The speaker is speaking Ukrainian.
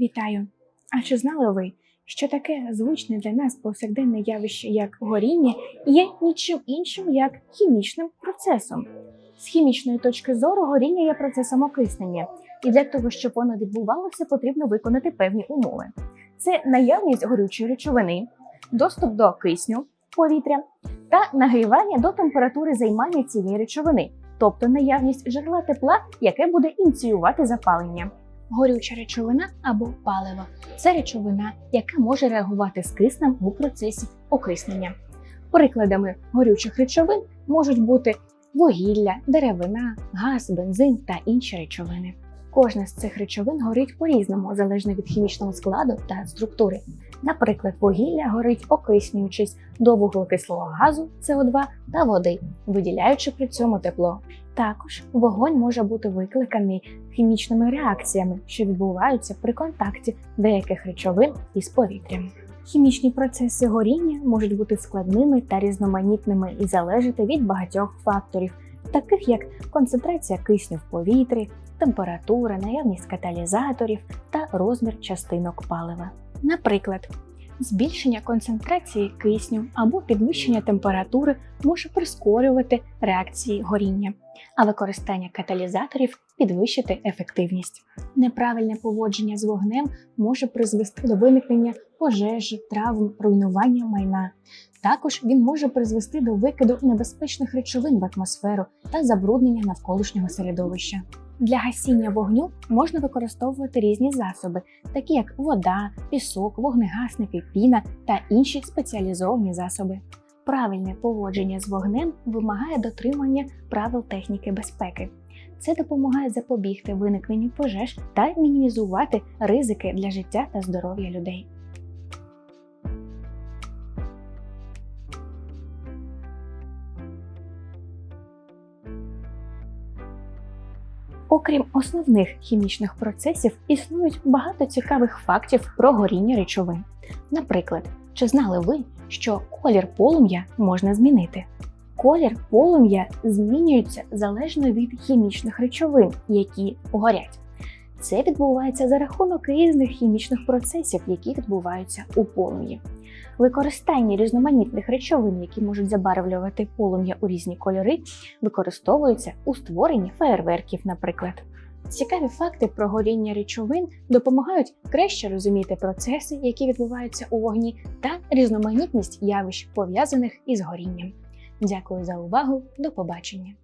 Вітаю! А чи знали ви, що таке звичне для нас повсякденне явище, як горіння, є нічим іншим, як хімічним процесом? З хімічної точки зору горіння є процесом окиснення, і для того, щоб воно відбувалося, потрібно виконати певні умови. Це наявність горючої речовини, доступ до кисню, повітря та нагрівання до температури займання цієї речовини, тобто наявність джерела тепла, яке буде ініціювати запалення. Горюча речовина або паливо це речовина, яка може реагувати з киснем у процесі окиснення. Прикладами горючих речовин можуть бути вугілля, деревина, газ, бензин та інші речовини. Кожна з цих речовин горить по-різному, залежно від хімічного складу та структури. Наприклад, вугілля горить окиснюючись до вуглекислого газу СО2 та води, виділяючи при цьому тепло. Також вогонь може бути викликаний хімічними реакціями, що відбуваються при контакті деяких речовин із повітрям. Хімічні процеси горіння можуть бути складними та різноманітними і залежати від багатьох факторів, таких як концентрація кисню в повітрі, температура, наявність каталізаторів та розмір частинок палива. Наприклад, збільшення концентрації кисню або підвищення температури може прискорювати реакції горіння, а використання каталізаторів підвищити ефективність. Неправильне поводження з вогнем може призвести до виникнення пожежі, травм, руйнування майна. Також він може призвести до викиду небезпечних речовин в атмосферу та забруднення навколишнього середовища. Для гасіння вогню можна використовувати різні засоби, такі як вода, пісок, вогнегасники, піна та інші спеціалізовані засоби. Правильне поводження з вогнем вимагає дотримання правил техніки безпеки. Це допомагає запобігти виникненню пожеж та мінімізувати ризики для життя та здоров'я людей. Окрім основних хімічних процесів, існують багато цікавих фактів про горіння речовин. Наприклад, чи знали ви, що колір полум'я можна змінити? Колір полум'я змінюється залежно від хімічних речовин, які горять. Це відбувається за рахунок різних хімічних процесів, які відбуваються у полум'ї. Використання різноманітних речовин, які можуть забарвлювати полум'я у різні кольори, використовується у створенні феєрверків, наприклад. Цікаві факти про горіння речовин допомагають краще розуміти процеси, які відбуваються у вогні, та різноманітність явищ, пов'язаних із горінням. Дякую за увагу, до побачення!